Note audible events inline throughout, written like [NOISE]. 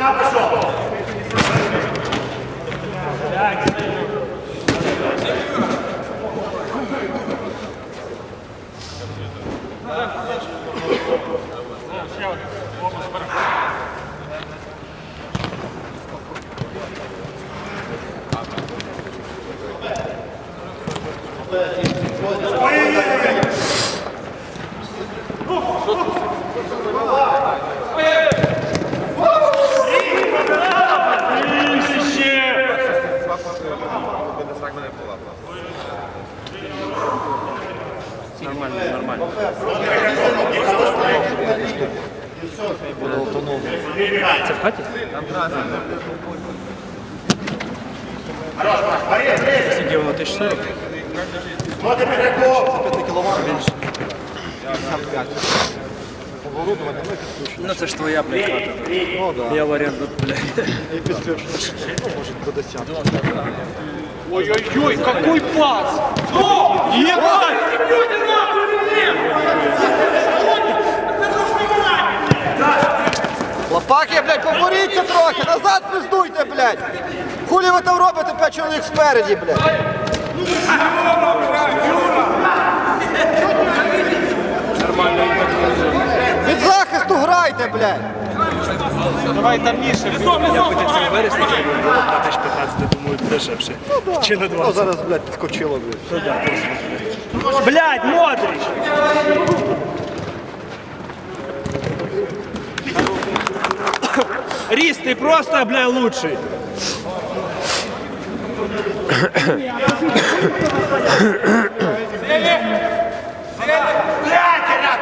Final, pessoal! Thank you. Нормально, нормально. Це в хаті? Сидів на 1040. Смотри, Більше. Ну це ж твоя, блядь, хата. Ну, да. Я в оренду, блядь. Ой-ой-ой, какой пас! Лопаки, блядь, поборіться трохи, назад пиздуйте, блядь. Хулі ви там робите, п'ять чоловік спереді, блядь. Грайте, блядь. Давай там Міша. Я би це вересня було на 1015, думаю, дешевше. Чи на Ну зараз, блядь, підскочило, блядь. Блядь, Модрич! Рис, ты просто, бля, лучший. Блядь,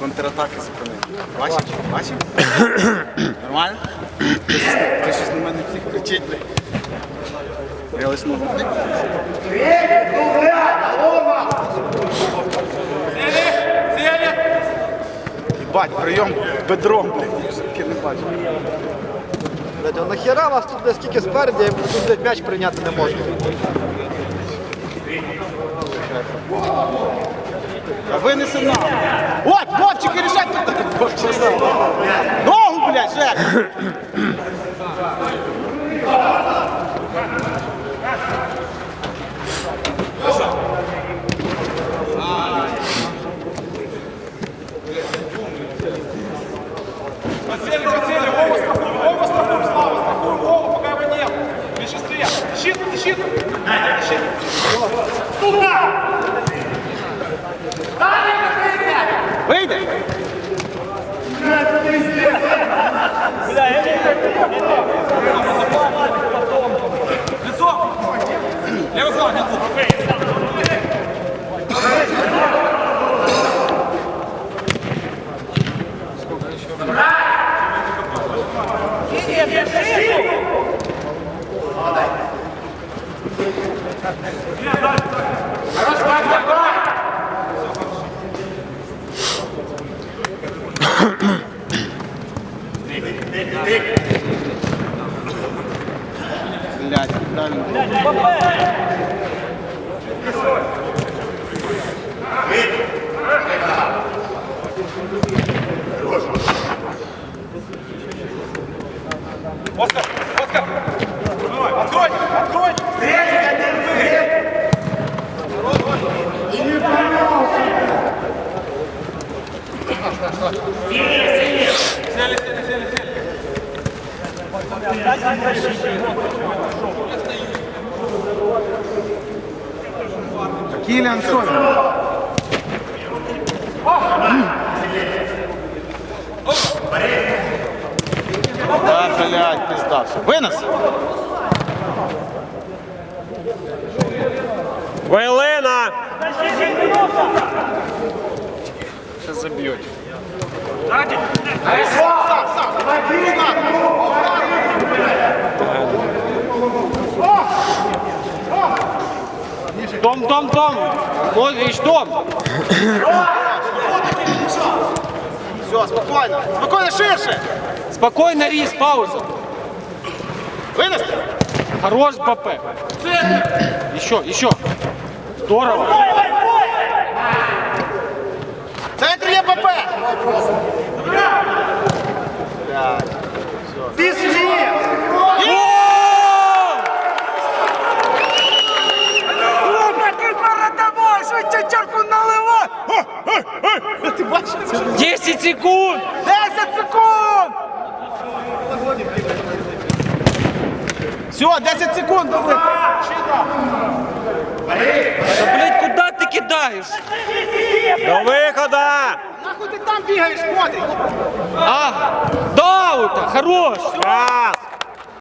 контратаки зупинив. Бачиш? Бачиш? [COUGHS] Нормально? Ти щось на мене всіх кричить, блядь. Я лиш ногу. Бать, прийом бедром, блядь, я все-таки не бачу. Блядь, а нахера вас тут, блядь, скільки спереді, я тут, блядь, м'яч прийняти не можу. А винеси ногу. От, Вовчик, рішать тут. Ногу, блядь, Жек. Подсели, подсели, Вова страхуем, Вова страхуем, Слава страхуем, Вова, пока его нет. В. Щит. Вийде. Лицо. Левый фланг, лицо. Блядь, правильно. Оскар, Оскар. Открой, открой. Сели, сели, сели, сели. Кіліан Совін. Да, блядь, пизда. Все. Винес. Вайлена! Сейчас забьете. Том, Том, Том! Модрич, Том! Все, спокійно. Спокійно, ширше. Спокойно, Рис, пауза. Винести. Хорош БП. Еще, еще. Здорово. В центрі Ти бачиш? 10 секунд! 10 секунд! Все, 10 секунд. Да, блядь, куда ты кидаешь? До виходу! Нахуй ти там бігаєш, смотри. А, да, вот, хорош. Шанс!